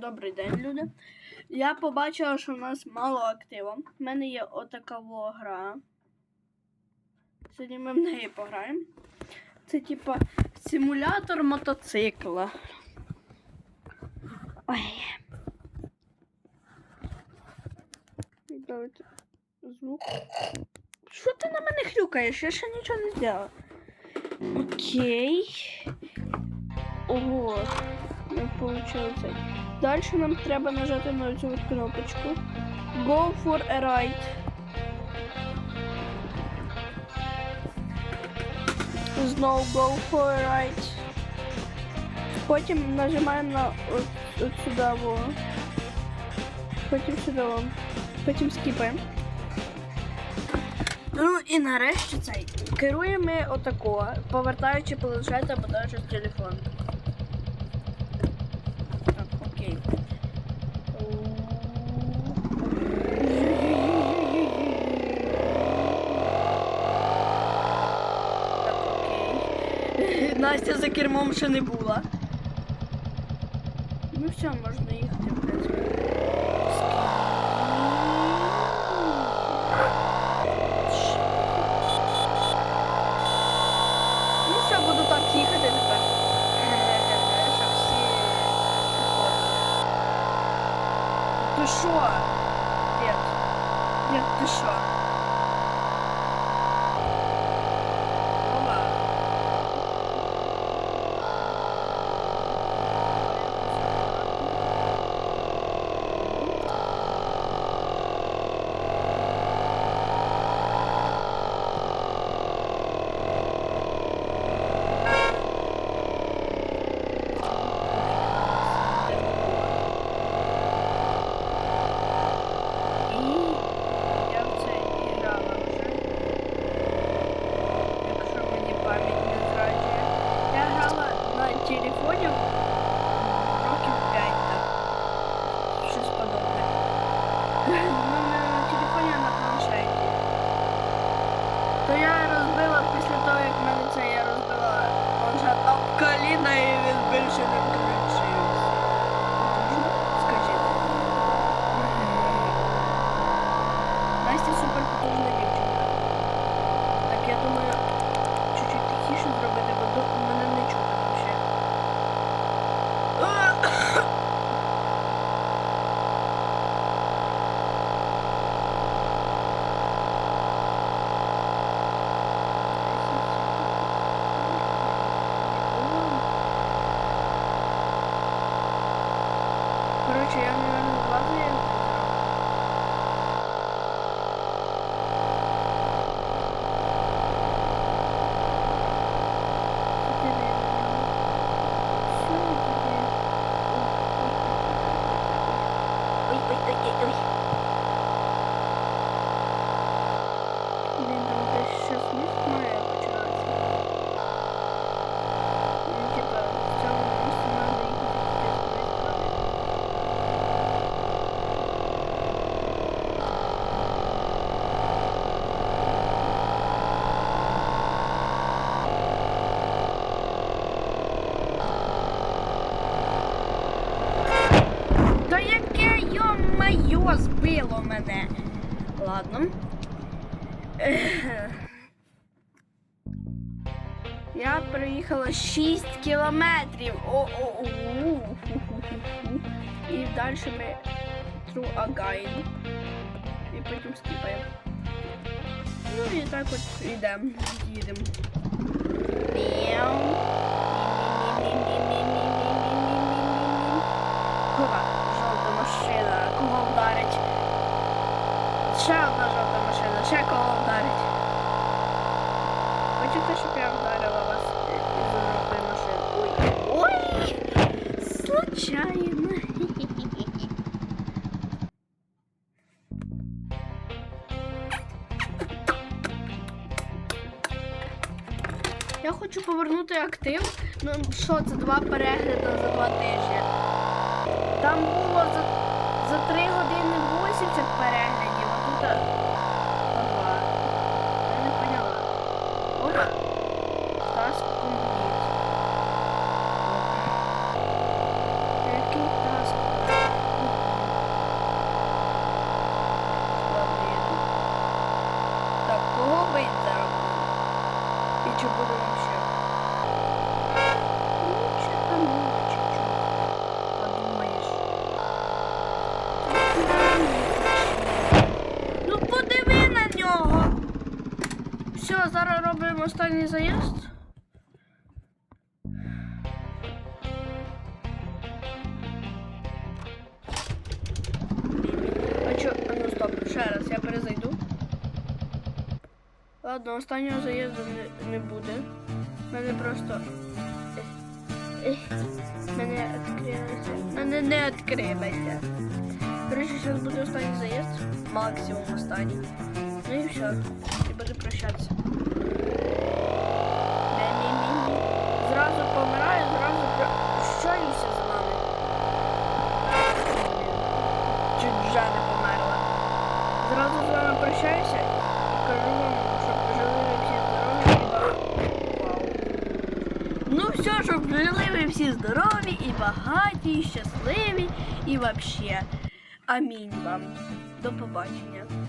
Добрий день, люди. Я побачила, що в нас мало активу. У мене є отака гра. Сьогодні ми в неї пограємо. Це типа симулятор мотоцикла. Ой. Давайте звук. Що ти на мене хрюкаєш? Я ще нічого не зробила. Окей. Ого. Не получилось. Далі нам треба нажати на цю кнопочку. Go for a ride. Знову go for a ride. Потім нажимаємо на от, от. Потім сюди. Потім скіпаємо. Ну і нарешті цей. Керуємо ми отако, повертаючи планшет або навіть телефон. Так, окей. Так, окей. Настя за кермом ще не була. Ну все, можна їхати, в принципі. Ну все, буду так їхати тепер. Щоб всі приходили. Ти що? Дід? Дід, ти що? Опа. І я в це і грала вже. Якщо мені пам'ять не зраджує. Я грала на телефоні років 5 так. Щось подобне. Ну, на телефоні, а на. То я Patreon йо-майо збило мене. Ладно. Я проїхала 6 кілометрів. О-о-о. І далі ми through a. І потім скіпаємо. Ну і так от йдемо, їдемо. Хочете, щоб я вдарила вас із машини? Ой. Ой! Случайно. Я хочу повернути актив. Ну що, це два перегляди за два тижні. Там було за, за 3 години 80 переглядів, а тут Ну, подиви на нього! Все, зараз робимо останній заїзд. А чо, ну стоп, ще раз, я Ладно, останнього заїзду не, не буде. Мене просто. Мене відкрилося. Мене не відкривається. Коротше, зараз буде останній заїзд. Максимум останній. Ну і все. І буду прощатися. Зразу помираю, зразу з вами. Чуть вже померла. Зразу з вами прощаюся і кажу вам, щоб жили ви всі здорові і багаті. Вау. Ну все, щоб жили ви всі здорові і багаті, і щасливі, і вообще. Амінь вам. До побачення.